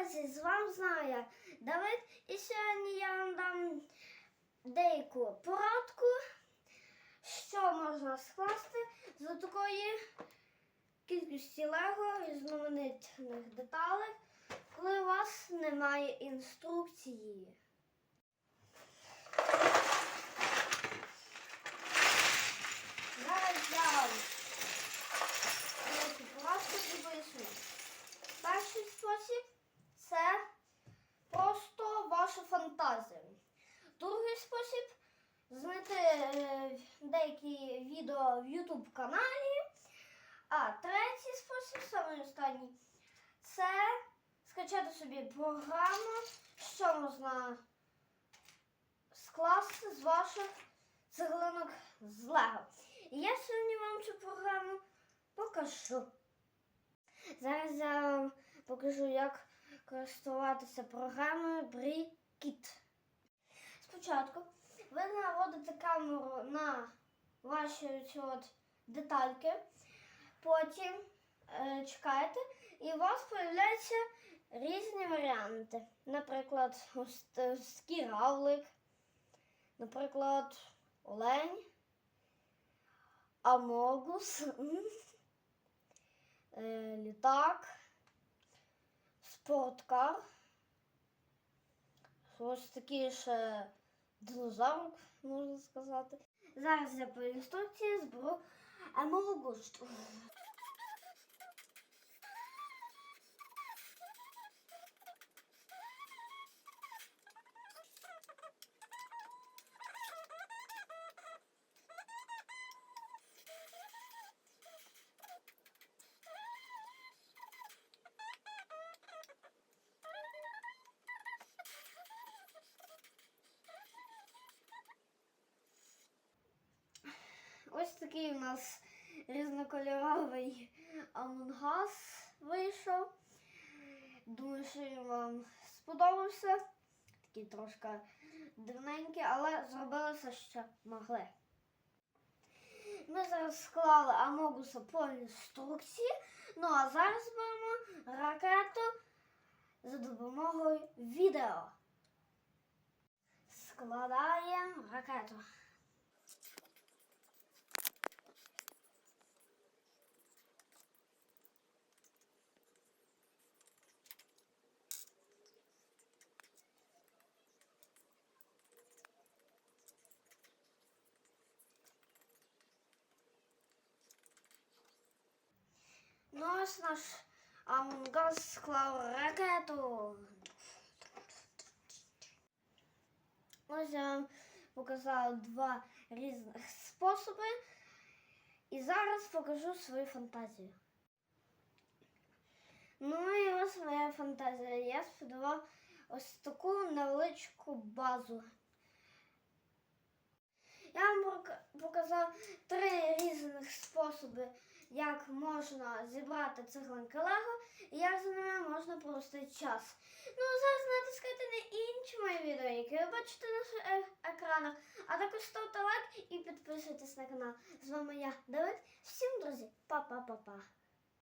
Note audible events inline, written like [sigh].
друзі, з вами знаю я Давид, і сьогодні я вам дам деяку порадку, що можна скласти з такої кількості лего різноманітних деталей, коли у вас немає інструкції. Зараз я вам і поясню. Перший спосіб це просто ваша. Другий спосіб знайти е, деякі відео в YouTube каналі. А третій спосіб, саме останній, це скачати собі програму, що можна скласти з ваших цеглинок з Лего. І я сьогодні вам цю програму покажу. Зараз я вам покажу, як користуватися програмою BrickKit. Спочатку ви наводите камеру на ваші ці от детальки, потім е, чекаєте, і у вас з'являються різні варіанти. Наприклад, равлик, наприклад, олень, амогус. [laughs] е, літак, спорткар. Ось такий ще динозавр, можна сказати. Зараз я по інструкції зберу амогуст. Ось такий у нас різнокольоровий амонгас вийшов. Думаю, що він вам сподобався. Такий трошки дивненький, але зробили все, що могли. Ми зараз склали Амогуса по інструкції. Ну а зараз беремо ракету за допомогою відео. Складаємо ракету. Ну ось наш Амонгас склав ракету. Ось я вам показала два різних способи. І зараз покажу свою фантазію. Ну і ось моя фантазія. Я сподівав ось таку невеличку базу. Я вам пок- показав три різних способи, Як можна зібрати цеглинки Лего і як за ними можна провести час. Ну, зараз натискайте на інші мої відео, які ви бачите на наших екранах, а також ставте лайк і підписуйтесь на канал. З вами я, Давид. Всім друзі, па-па-па-па.